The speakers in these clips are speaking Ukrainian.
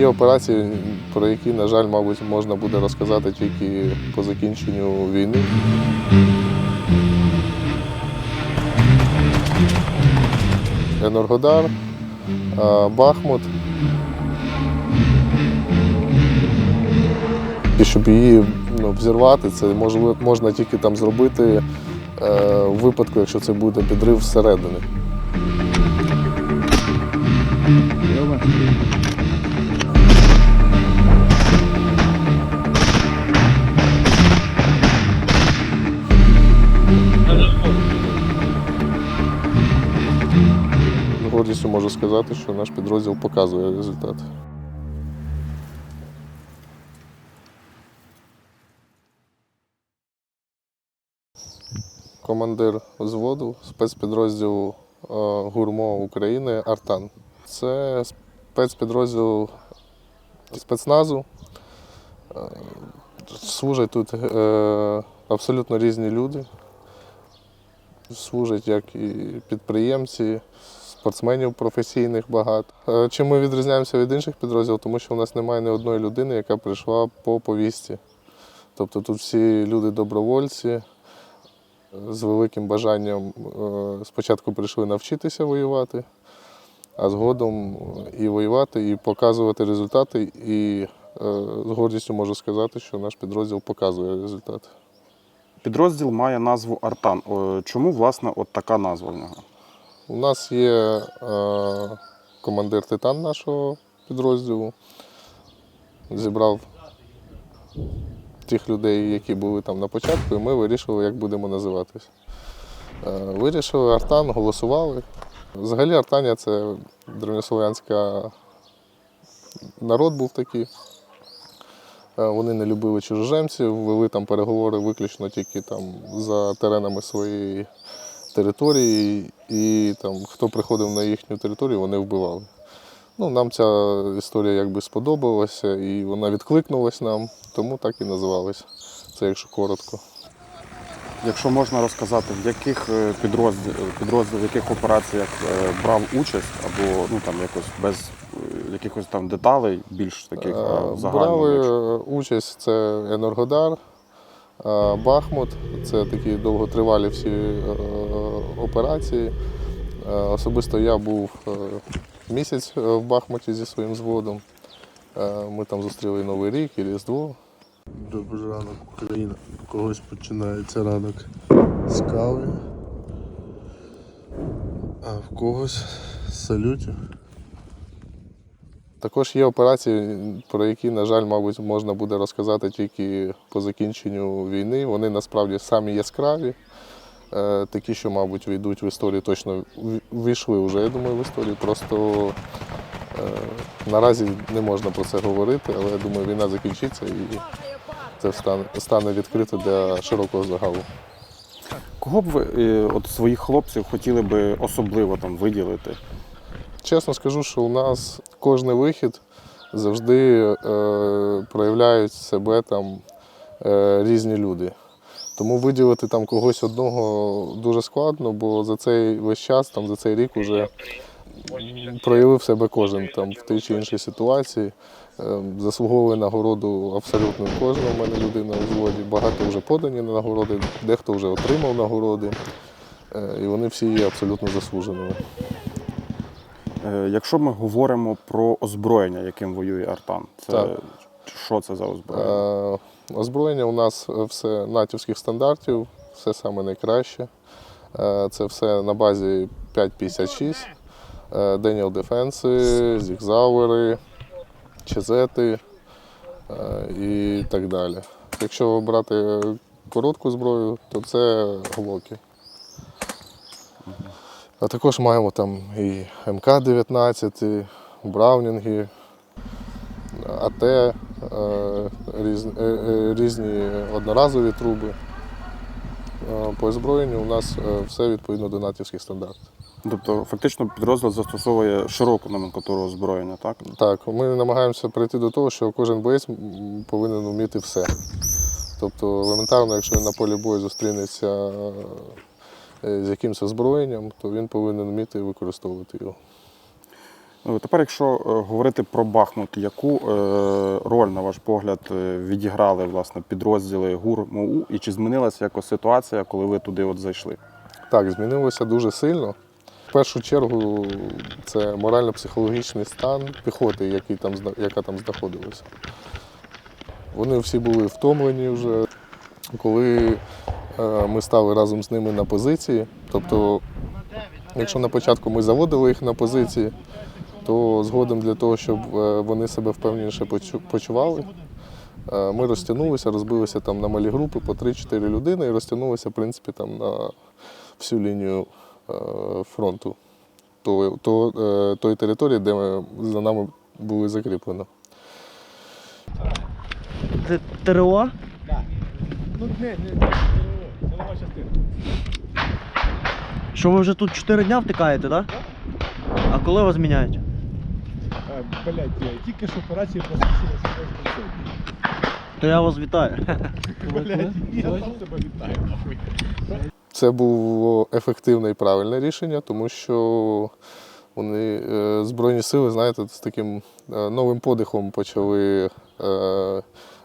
є операції, про які, на жаль, мабуть, можна буде розказати тільки по закінченню війни. Енергодар, Бахмут. І щоб її ну, взірвати, це можна тільки там зробити е, у випадку, якщо це буде підрив зсередини. З сказати, що наш підрозділ показує результат. Командир взводу спецпідрозділу е, ГУРМО України Артан. Це спецпідрозділ спецназу. Е, Служать тут е, абсолютно різні люди. Служать як і підприємці, спортсменів професійних багато. Е, Чим ми відрізняємося від інших підрозділів, тому що у нас немає ні одної людини, яка прийшла по повісті. Тобто тут всі люди добровольці е, з великим бажанням е, спочатку прийшли навчитися воювати, а згодом і воювати, і показувати результати. І з гордістю можу сказати, що наш підрозділ показує результати. Підрозділ має назву Артан. Чому, власне, от така назва в нього? У нас є е, командир титан нашого підрозділу. Зібрав тих людей, які були там на початку, і ми вирішили, як будемо називатись. Е, вирішили Артан, голосували. Взагалі Артанія це древньослов'янська народ був такий. Е, Вони не любили чужоземців, вели там переговори виключно тільки там за теренами своєї території, і там, хто приходив на їхню територію, вони вбивали. Ну, нам ця історія якби сподобалася і вона відкликнулась нам, тому так і називалась. Це якщо коротко. Якщо можна розказати, в яких е, підрозділ, підрозділ в яких операціях е, брав участь, або ну там якось без е, якихось там деталей, більш таких загальних. Брали якщо- участь це Енергодар, Бахмут, це такі довготривалі всі е, операції. Е, Особисто я був е, місяць е, в Бахмуті зі своїм зводом. Е, Ми там зустріли Новий рік і Різдво. Добрий ранок, Україна. У когось починається ранок з кави, а в когось з салютів. Також є операції, про які, на жаль, мабуть, можна буде розказати тільки по закінченню війни. Вони насправді самі яскраві, е, такі, що, мабуть, війдуть в історію, точно війшли вже, я думаю, в історію. Просто е, наразі не можна про це говорити, але я думаю, війна закінчиться і це стане, стане відкрито для широкого загалу. Кого б ви е, от своїх хлопців хотіли би особливо там виділити? Чесно скажу, що у нас кожний вихід завжди е, проявляють себе там е, різні люди. Тому виділити там когось одного дуже складно, бо за цей весь час, там, за цей рік вже проявив себе кожен там, в тій чи іншій ситуації. Е, заслуговує нагороду абсолютно кожна в мене людина у взводі. Багато вже подані на нагороди, дехто вже отримав нагороди. Е, і вони всі є абсолютно заслуженими. Е, Якщо ми говоримо про озброєння, яким воює Артан, це Так. що це за озброєння? Е, Озброєння у нас все натівських стандартів, все саме найкраще. Е, Це все на базі 5,56, е, Daniel Defense, Зігзауери, Чезети е, і так далі. Якщо брати коротку зброю, то це глоки. А також маємо там і МК-19, Браунінги, АТ, е, різні, е, е, різні одноразові труби. По озброєнню у нас все відповідно до натівських стандартів. Тобто, фактично, підрозділ застосовує широку номенклатуру озброєння, так? Так, ми намагаємося прийти до того, що кожен боєць повинен вміти все. Тобто, елементарно, якщо він на полі бою зустрінеться з якимось озброєнням, то він повинен вміти використовувати його. Е, Тепер, якщо е, говорити про Бахмут, яку е, роль, на ваш погляд, е, відіграли власне підрозділи ГУР МОУ і чи змінилася якось ситуація, коли ви туди от зайшли? Так, змінилося дуже сильно. В першу чергу це морально-психологічний стан піхоти, який там, яка там знаходилася. Вони всі були втомлені вже. Коли е, ми стали разом з ними на позиції, тобто, якщо на початку ми заводили їх на позиції, то згодом для того, щоб е, вони себе впевненіше почували, е, ми розтягнулися, розбилися там на малі групи по 3-4 людини і розтягнулися, в принципі, там на всю лінію е, фронту то, то, е, тої території, де ми, за нами були закріплено. Це ТРО? Ну, не, не, не, силова частина. Що ви вже тут 4 дня втикаєте, так? А коли вас міняють? А, блядь, я тільки операцію посвідчилася сьогодні. То я вас вітаю. Блядь, я сам себе вітаю, нахуй. Це було ефективне і правильне рішення, тому що вони е, Збройні сили, знаєте, з таким е, новим подихом почали е,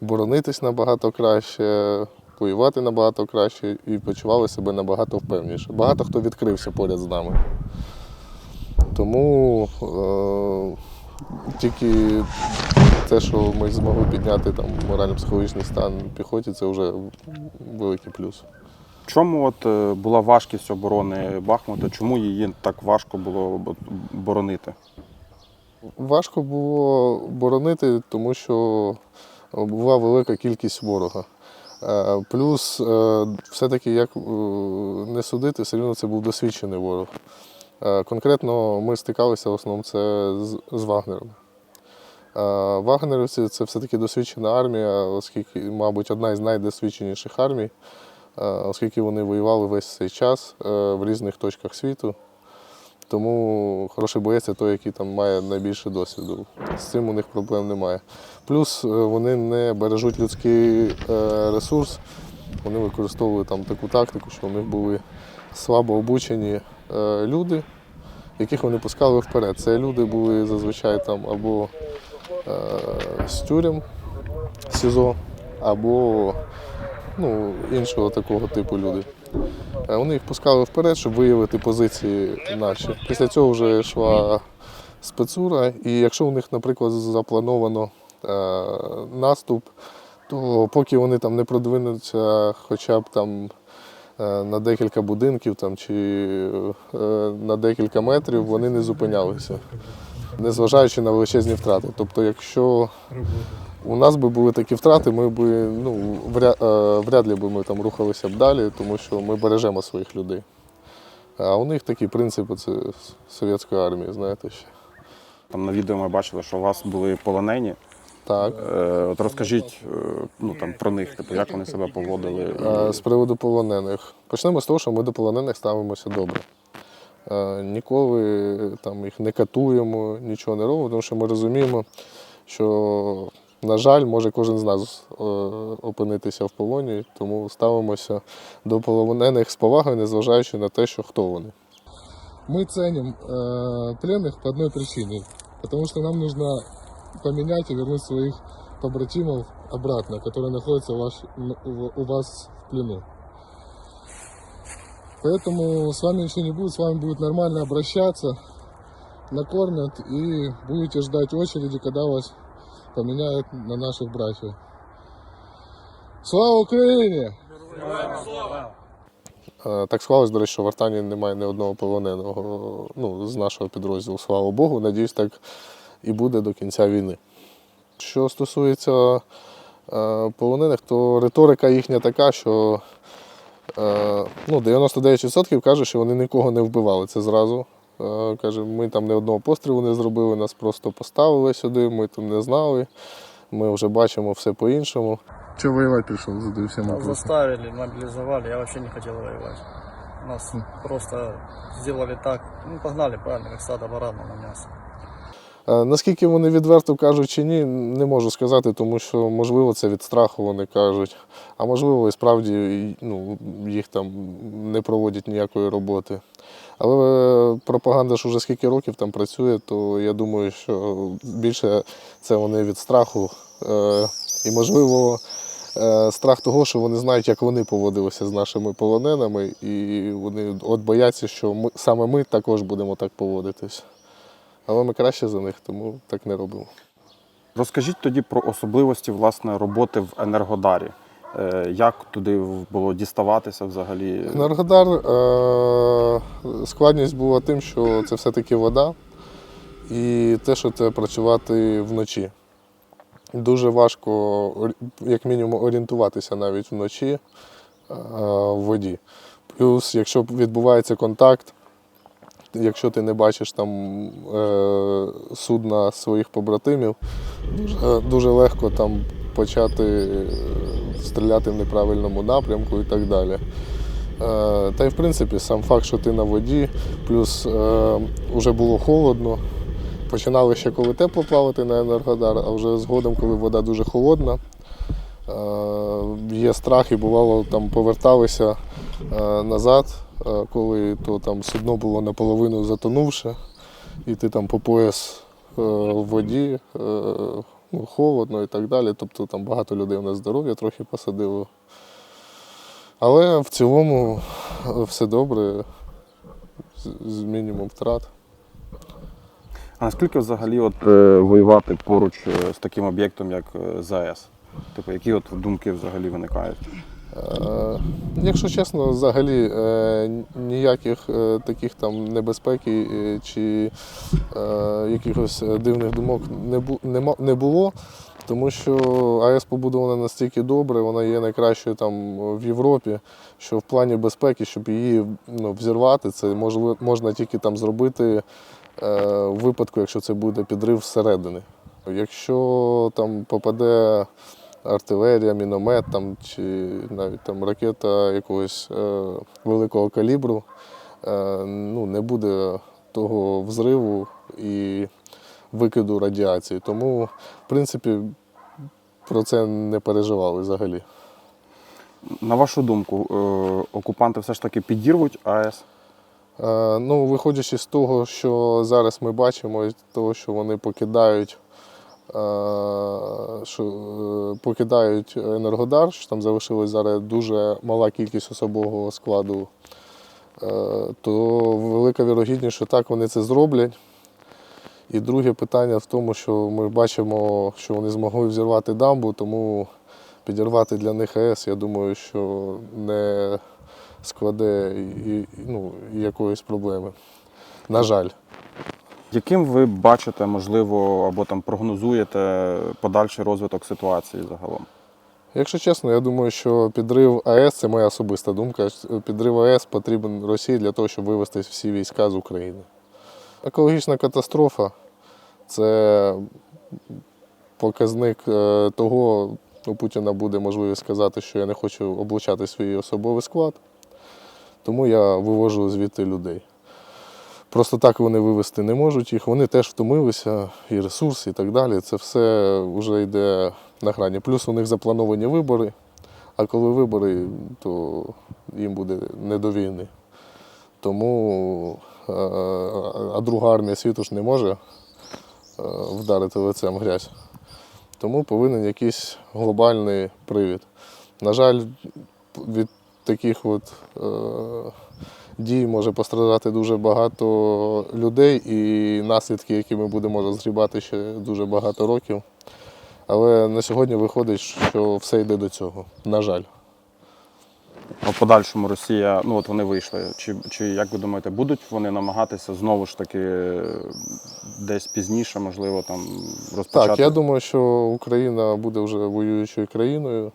боронитись набагато краще, воювати набагато краще і почували себе набагато впевніше. Багато хто відкрився поряд з нами. Тому е, тільки те, що ми змогли підняти там морально-психологічний стан піхоті, це вже великий плюс. Чому от е, була важкість оборони Бахмута? Чому її так важко було боронити? Важко було боронити, тому що була велика кількість ворога. Е, Плюс, е, все-таки, як е, не судити, все одно це був досвідчений ворог. Конкретно ми стикалися в основному це з, Вагнером. Вагнерівці це все-таки досвідчена армія, оскільки, мабуть, одна із найдосвідченіших армій, оскільки вони воювали весь цей час в різних точках світу. Тому хороший боєць той, який там має найбільше досвіду. З цим у них проблем немає. Плюс е, вони не бережуть людський е, ресурс, вони використовували там таку тактику, що у них були слабо обучені е, люди, яких вони пускали вперед. Це люди були зазвичай там або з тюрем, СІЗО, або ну, іншого такого типу люди. Вони їх пускали вперед, щоб виявити позиції наші. Після цього вже йшла спецура, і якщо у них, наприклад, заплановано е, наступ, то поки вони там не продвинуться хоча б там е, на декілька будинків там, чи е, на декілька метрів, вони не зупинялися, незважаючи на величезні втрати. Тобто, якщо у нас би були такі втрати, ми б ну, вряд, е, вряд ли би ми там рухалися б далі, тому що ми бережемо своїх людей. А у них такі принципи це совєтської армії, знаєте ще. Там на відео ми бачили, що у вас були полонені. Так. Е, От розкажіть е, ну, там, про них, типу, як вони себе поводили. Е, З приводу полонених. Почнемо з того, що ми до полонених ставимося добре. Ніколи там, їх не катуємо, нічого не робимо, тому що ми розуміємо, що, на жаль, може кожен з нас е, опинитися в полоні, тому ставимося до полонених з повагою, незважаючи на те, що хто вони. Мы ценим э, пленных по одной причине. Потому что нам нужно поменять и вернуть своих побратимов обратно, которые находятся у вас, у вас в плену. Поэтому с вами ничего не будет, с вами будет нормально обращаться, накормят и будете ждать очереди, когда вас поменяют на наших братьев. Слава Україні! Е, Так склалось, до речі, що в Артані немає ні одного полоненого ну, з нашого підрозділу, слава Богу. Надіюсь, так і буде до кінця війни. Що стосується е, полонених, то риторика їхня така, що е, ну, 99% каже, що вони нікого не вбивали. Це зразу. Е, каже, ми там ні одного пострілу не зробили, нас просто поставили сюди, ми там не знали. Ми вже бачимо все по-іншому. Чого воювати прийшов? Задаю всім Нас заставили, мобілізували, я взагалі не хотів воювати. Нас просто зробили так, ну погнали правильно, як стадо барана на мясо. Е, Наскільки вони відверто кажуть чи ні, не можу сказати, тому що можливо це від страху вони кажуть, а можливо і справді ну, їх там не проводять ніякої роботи. Але пропаганда ж уже скільки років там працює, то я думаю, що більше це вони від страху. Е, і, можливо, е, страх того, що вони знають, як вони поводилися з нашими полоненими, і вони от бояться, що ми, саме ми також будемо так поводитись. Але ми краще за них, тому так не робимо. Розкажіть тоді про особливості власне роботи в Енергодарі. Е, Як туди було діставатися взагалі? Енергодар е, складність була тим, що це все-таки вода, і те, що це працювати вночі. Дуже важко, як мінімум, орієнтуватися навіть вночі е, в воді. Плюс, якщо відбувається контакт, якщо ти не бачиш там е, судна своїх побратимів, дуже, дуже легко там почати е, стріляти в неправильному напрямку і так далі. Е, Та й в принципі сам факт, що ти на воді, плюс е, вже було холодно. Починали ще коли тепло плавати на Енергодар, а вже згодом, коли вода дуже холодна, е, є страх і бувало там поверталися назад, коли то там судно було наполовину затонувше, і ти там по пояс е, в воді, е, ну, холодно і так далі. Тобто там багато людей на здоров'я трохи посадило. Але в цілому е, все добре, з- мінімум втрат. А наскільки взагалі от, е, воювати поруч е, з таким об'єктом, як е, ЗАЕС? Типу, які от думки взагалі виникають? Е, Якщо чесно, взагалі е, ніяких е, таких там небезпеки чи якихось дивних думок не було, тому що АЕС побудована настільки добре, вона є найкращою там в Європі, що в плані безпеки, щоб її ну, взірвати, це можна тільки там зробити в випадку, якщо це буде підрив зсередини. Якщо там попаде артилерія, міномет там, чи навіть там ракета якогось е, великого калібру, е, ну, не буде того взриву і викиду радіації. Тому, в принципі, про це не переживали взагалі. На вашу думку, е, окупанти все ж таки підірвуть АЕС? Е, Ну, виходячи з того, що зараз ми бачимо, з того, що вони покидають, що е, покидають Енергодар, що там залишилась зараз дуже мала кількість особового складу, е, то велика вірогідність, що так вони це зроблять. І друге питання в тому, що ми бачимо, що вони змогли взірвати дамбу, тому підірвати для них АЕС, я думаю, що не складе ну, якоїсь проблеми. На жаль. Яким ви бачите, можливо, або там прогнозуєте подальший розвиток ситуації загалом? Якщо чесно, я думаю, що підрив АЕС це моя особиста думка. Підрив АЕС потрібен Росії для того, щоб вивести всі війська з України. Екологічна катастрофа це показник е, того, у Путіна буде можливість сказати, що я не хочу облучати свій особовий склад, тому я вивожу звідти людей. Просто так вони вивезти не можуть їх. Вони теж втомилися, і ресурси, і так далі. Це все вже йде на грані. Плюс у них заплановані вибори, а коли вибори, то їм буде не до війни. Тому, е, а друга армія світу ж не може е, вдарити лицем грязь. Тому повинен якийсь глобальний привід. На жаль, від таких от е, дій може постраждати дуже багато людей і наслідки, які ми будемо розгрібати ще дуже багато років. Але на сьогодні виходить, що все йде до цього. На жаль. А в подальшому Росія, ну от вони вийшли. Чи, чи як ви думаєте, будуть вони намагатися знову ж таки десь пізніше, можливо, там розпочати? Так, я думаю, що Україна буде вже воюючою країною,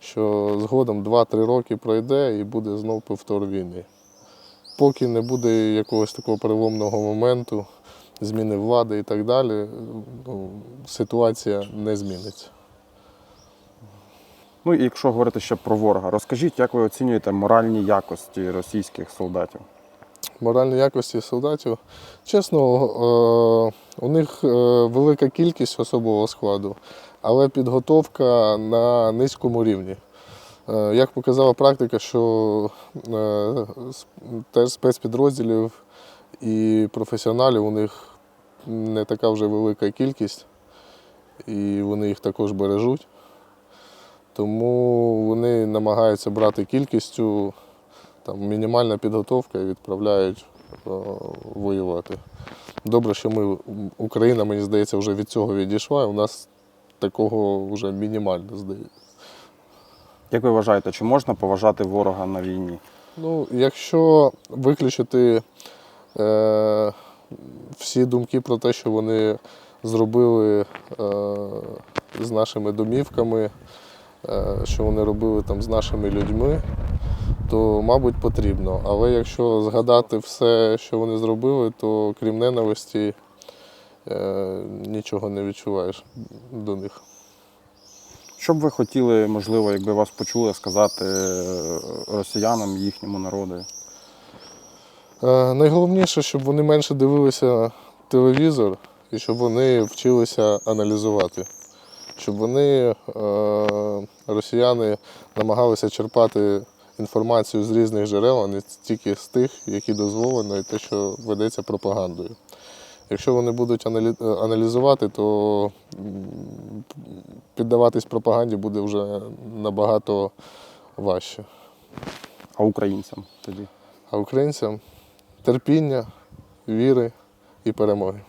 що згодом 2-3 роки пройде і буде знов повтор війни. Поки не буде якогось такого переломного моменту, зміни влади і так далі, ну, ситуація не зміниться. Ну і якщо говорити ще про ворога, розкажіть, як ви оцінюєте моральні якості російських солдатів? Моральні якості солдатів. Чесно, е, у них е, велика кількість особового складу, але підготовка на низькому рівні. Е, Як показала практика, що е, теж спецпідрозділів і професіоналів у них не така вже велика кількість, і вони їх також бережуть. Тому вони намагаються брати кількістю, там мінімальна підготовка і відправляють е, воювати. Добре, що ми, Україна, мені здається, вже від цього відійшла. і У нас такого вже мінімально здається. Як ви вважаєте, чи можна поважати ворога на війні? Ну, якщо виключити е, всі думки про те, що вони зробили е, з нашими домівками, е, що вони робили там з нашими людьми, то, мабуть, потрібно. Але якщо згадати все, що вони зробили, то крім ненависті е, нічого не відчуваєш до них. Що б ви хотіли, можливо, якби вас почули сказати е, росіянам, їхньому народу? Е, Найголовніше, щоб вони менше дивилися телевізор і щоб вони вчилися аналізувати. Щоб вони, е, росіяни, намагалися черпати інформацію з різних джерел, а не тільки з тих, які дозволено, і те, що ведеться пропагандою. Якщо вони будуть е, аналізувати, то піддаватись пропаганді буде вже набагато важче. А українцям тоді? А українцям терпіння, віри і перемоги.